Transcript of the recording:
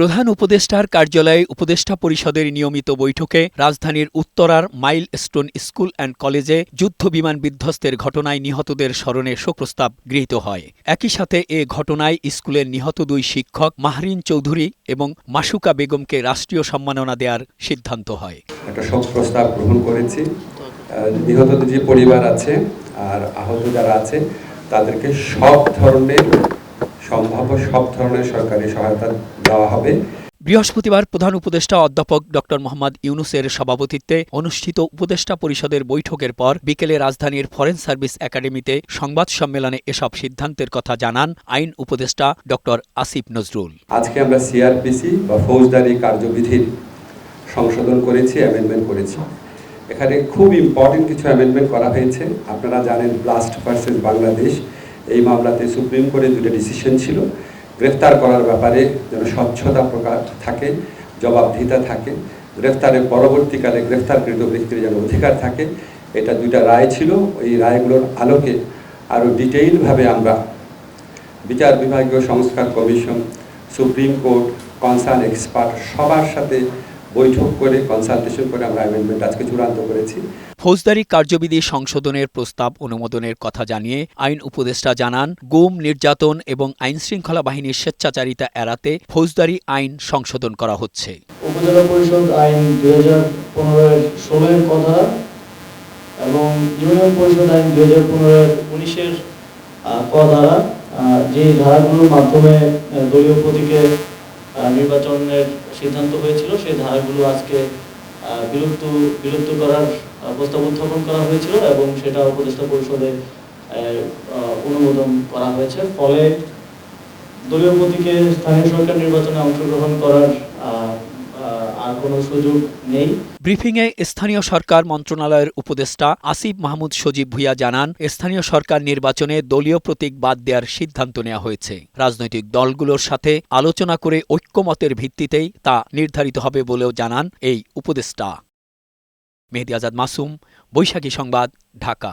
প্রধান উপদেষ্টার কার্যালয়ে উপদেষ্টা পরিষদের নিয়মিত বৈঠকে রাজধানীর উত্তরার মাইল স্টোন স্কুল অ্যান্ড কলেজে যুদ্ধ বিমান বিধ্বস্তের ঘটনায় নিহতদের স্মরণে শোকপ্রস্তাব গৃহীত হয়। একই সাথে এ ঘটনায় স্কুলের নিহত দুই শিক্ষক মাহরিন চৌধুরী এবং মাসুকা বেগমকে রাষ্ট্রীয় সম্মাননা দেওয়ার সিদ্ধান্ত হয়। একটা শোক প্রস্তাব গ্রহণ করেছি। নিহতদের যে পরিবার আছে আর আহত যারা আছে, তাদেরকে সব ধরনের সম্ভাব্য সব ধরনের সরকারি সহায়তা দেওয়া হবে। বৃহস্পতিবার প্রধান উপদেষ্টা অধ্যাপক ড মোহাম্মদ ইউনুসের সভাপতিত্বে অনুষ্ঠিত উপদেষ্টা পরিষদের বৈঠকের পর বিকেলে রাজধানীর ফরেন সার্ভিস একাডেমিতে সংবাদ সম্মেলনে এসব সিদ্ধান্তের কথা জানান আইন উপদেষ্টা ড আসিফ নজরুল। আজকে আমরা সিআরপিসি বা ফৌজদারি কার্যবিধির সংশোধন করেছি অ্যামেন্ডমেন্ট করেছি। এখানে খুব ইম্পর্টেন্ট কিছু অ্যামেন্ডমেন্ট করা হয়েছে। আপনারা জানেন ব্লাস্ট ভার্সেস বাংলাদেশ এই মামলাতে সুপ্রিম কোর্টে দুটো ডিসিশন ছিল। গ্রেফতার করার ব্যাপারে যেন স্বচ্ছতা প্রকাশ থাকে, জবাবদিহিতা থাকে, গ্রেফতারের পরবর্তীকালে গ্রেফতারকৃত ব্যক্তির যেন অধিকার থাকে, এটা দুইটা রায় ছিল। এই রায়গুলোর আলোকে আরও ডিটেইলভাবে আমরা বিচার বিভাগীয় সংস্কার commission, supreme court concern expert সবার সাথে বৈঠক করে কনসালটেশন করে আমরা অ্যামেন্ডমেন্ট আজকে চূড়ান্ত করেছি। ফৌজদারি কার্যবিধি সংশোধনের প্রস্তাব অনুমোদনের কথা জানিয়ে আইন উপদেষ্টা জানান গুম নির্যাতন এবং আইনশৃঙ্খলা বাহিনীর স্বেচ্ছাচারিতা এড়াতে ফৌজদারি আইন সংশোধন করা হচ্ছে। উপজেলা পরিষদ আইন দুই হাজার পনেরোর ষোলোর কথা এবং ইউনিয়ন পরিষদ আইন দুই হাজার পনেরোর উনিশের ক দ্বারা যে ধারাগুলোর মাধ্যমে দলীয় প্রতীকে নির্বাচনের সিদ্ধান্ত হয়েছিল, সেই ধারাগুলো আজকে বিলুপ্ত বিলুপ্ত করার প্রস্তাব উত্থাপন করা হয়েছিল এবং সেটা উপদেষ্টা পরিষদে অনুমোদন করা হয়েছে। ফলে দলীয় প্রতীকে স্থানীয় সরকার নির্বাচনে অংশগ্রহণ করার আর কোনো সুযোগ নেই। ব্রিফিংয়ে স্থানীয় সরকার মন্ত্রণালয়ের উপদেষ্টা আসিফ মাহমুদ সজীব ভুইয়া জানান, স্থানীয় সরকার নির্বাচনে দলীয় প্রতীক বাদ দেওয়ার সিদ্ধান্ত নেওয়া হয়েছে। রাজনৈতিক দলগুলোর সাথে আলোচনা করে ঐক্যমতের ভিত্তিতেই তা নির্ধারিত হবে বলেও জানান এই উপদেষ্টা। মেহেদি আজাদ মাসুম, বৈশাখী সংবাদ, ঢাকা।